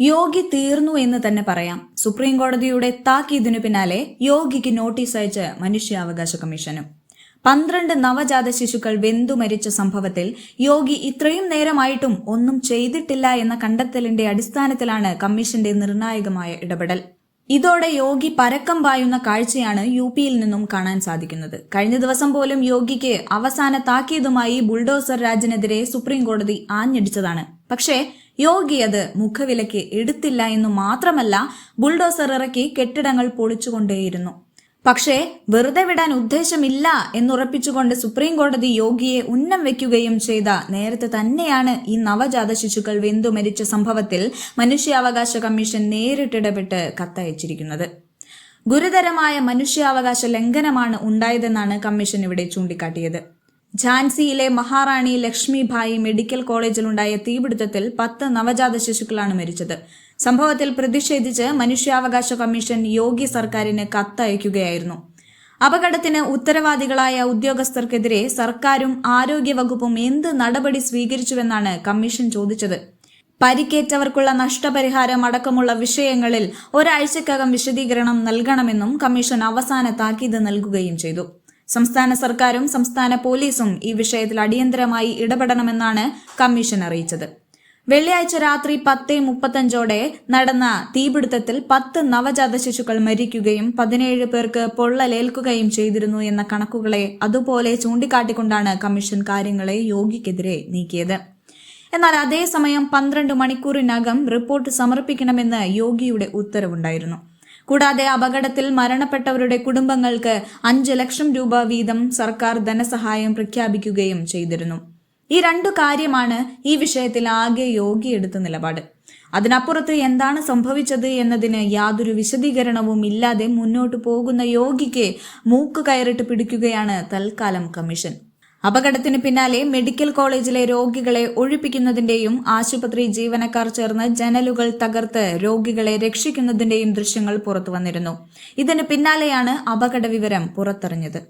യോഗി തീർന്നു എന്ന് തന്നെ പറയാം. സുപ്രീം കോടതിയുടെ താക്കീതിനു പിന്നാലെ യോഗിക്ക് നോട്ടീസ് അയച്ച് മനുഷ്യാവകാശ കമ്മീഷനും. പന്ത്രണ്ട് നവജാത ശിശുക്കൾ വെന്തു മരിച്ച സംഭവത്തിൽ യോഗി ഇത്രയും നേരമായിട്ടും ഒന്നും ചെയ്തിട്ടില്ല എന്ന കണ്ടെത്തലിന്റെ അടിസ്ഥാനത്തിലാണ് കമ്മീഷന്റെ നിർണായകമായ ഇടപെടൽ. ഇതോടെ യോഗി പരക്കം പായുന്ന കാഴ്ചയാണ് യു പിയിൽ നിന്നും കാണാൻ സാധിക്കുന്നത്. കഴിഞ്ഞ ദിവസം പോലും യോഗിക്ക് അവസാന താക്കീതുമായി ബുൾഡോസർ രാജിനെതിരെ സുപ്രീം കോടതി ആഞ്ഞടിച്ചതാണ്. പക്ഷേ യോഗി അത് മുഖവിലയ്ക്ക് എടുത്തില്ല എന്നു മാത്രമല്ല ബുൾഡോസർ ഇറക്കി കെട്ടിടങ്ങൾ പൊളിച്ചുകൊണ്ടേയിരുന്നു. പക്ഷേ വെറുതെ വിടാൻ ഉദ്ദേശമില്ല എന്നുറപ്പിച്ചുകൊണ്ട് സുപ്രീം കോടതി യോഗിയെ ഉന്നം വെക്കുകയും ചെയ്ത നേരത്തെ തന്നെയാണ് ഈ നവജാത ശിശുക്കൾ വെന്തു മരിച്ച സംഭവത്തിൽ മനുഷ്യാവകാശ കമ്മീഷൻ നേരിട്ടിടപെട്ട് കത്തയച്ചിരിക്കുന്നത്. ഗുരുതരമായ മനുഷ്യാവകാശ ലംഘനമാണ് ഉണ്ടായതെന്നാണ് കമ്മീഷൻ ഇവിടെ ചൂണ്ടിക്കാട്ടിയത്. ഝാൻസിയിലെ മഹാറാണി ലക്ഷ്മിഭായി മെഡിക്കൽ കോളേജിലുണ്ടായ തീപിടുത്തത്തിൽ പത്ത് നവജാത ശിശുക്കളാണ് മരിച്ചത്. സംഭവത്തിൽ പ്രതിഷേധിച്ച് മനുഷ്യാവകാശ കമ്മീഷൻ യോഗി സർക്കാരിന് കത്തയക്കുകയായിരുന്നു. അപകടത്തിന് ഉത്തരവാദികളായ ഉദ്യോഗസ്ഥർക്കെതിരെ സർക്കാരും ആരോഗ്യവകുപ്പും എന്ത് നടപടി സ്വീകരിച്ചുവെന്നാണ് കമ്മീഷൻ ചോദിച്ചത്. പരിക്കേറ്റവർക്കുള്ള നഷ്ടപരിഹാരം അടക്കമുള്ള വിഷയങ്ങളിൽ ഒരാഴ്ചക്കകം വിശദീകരണം നൽകണമെന്നും കമ്മീഷൻ അവസാന താക്കീത് നൽകുകയും ചെയ്തു. സംസ്ഥാന സർക്കാരും സംസ്ഥാന പോലീസും ഈ വിഷയത്തിൽ അടിയന്തരമായി ഇടപെടണമെന്നാണ് കമ്മീഷൻ അറിയിച്ചത്. വെള്ളിയാഴ്ച രാത്രി പത്ത് മുപ്പത്തഞ്ചോടെ നടന്ന തീപിടുത്തത്തിൽ പത്ത് നവജാത ശിശുക്കൾ മരിക്കുകയും പതിനേഴ് പേർക്ക് പൊള്ളലേൽക്കുകയും ചെയ്തിരുന്നു എന്ന കണക്കുകളെ അതുപോലെ ചൂണ്ടിക്കാട്ടിക്കൊണ്ടാണ് കമ്മീഷൻ കാര്യങ്ങളെ യോഗിക്കെതിരെ നീക്കിയത്. എന്നാൽ അതേസമയം പന്ത്രണ്ട് മണിക്കൂറിനകം റിപ്പോർട്ട് സമർപ്പിക്കണമെന്ന് യോഗിയുടെ ഉത്തരവുണ്ടായിരുന്നു. കൂടാതെ അപകടത്തിൽ മരണപ്പെട്ടവരുടെ കുടുംബങ്ങൾക്ക് അഞ്ച് ലക്ഷം രൂപ വീതം സർക്കാർ ധനസഹായം പ്രഖ്യാപിക്കുകയും ചെയ്തിരുന്നു. ഈ രണ്ടു കാര്യമാണ് ഈ വിഷയത്തിൽ ആകെ യോഗിയെടുത്ത നിലപാട്. അതിനപ്പുറത്ത് എന്താണ് സംഭവിച്ചത് എന്നതിന് യാതൊരു വിശദീകരണവും ഇല്ലാതെ മുന്നോട്ടു പോകുന്ന യോഗിക്ക് മൂക്ക് കയറിട്ട് പിടിക്കുകയാണ് തൽക്കാലം കമ്മീഷൻ. അപകടത്തിന് പിന്നാലെ മെഡിക്കൽ കോളേജിലെ രോഗികളെ ഒഴിപ്പിക്കുന്നതിന്റെയും ആശുപത്രി ജീവനക്കാർ ചേർന്ന് ജനലുകൾ തകർത്ത് രോഗികളെ രക്ഷിക്കുന്നതിന്റെയും ദൃശ്യങ്ങൾ പുറത്തുവന്നിരുന്നു. ഇതിന് പിന്നാലെയാണ് അപകട വിവരം പുറത്തറിഞ്ഞത്.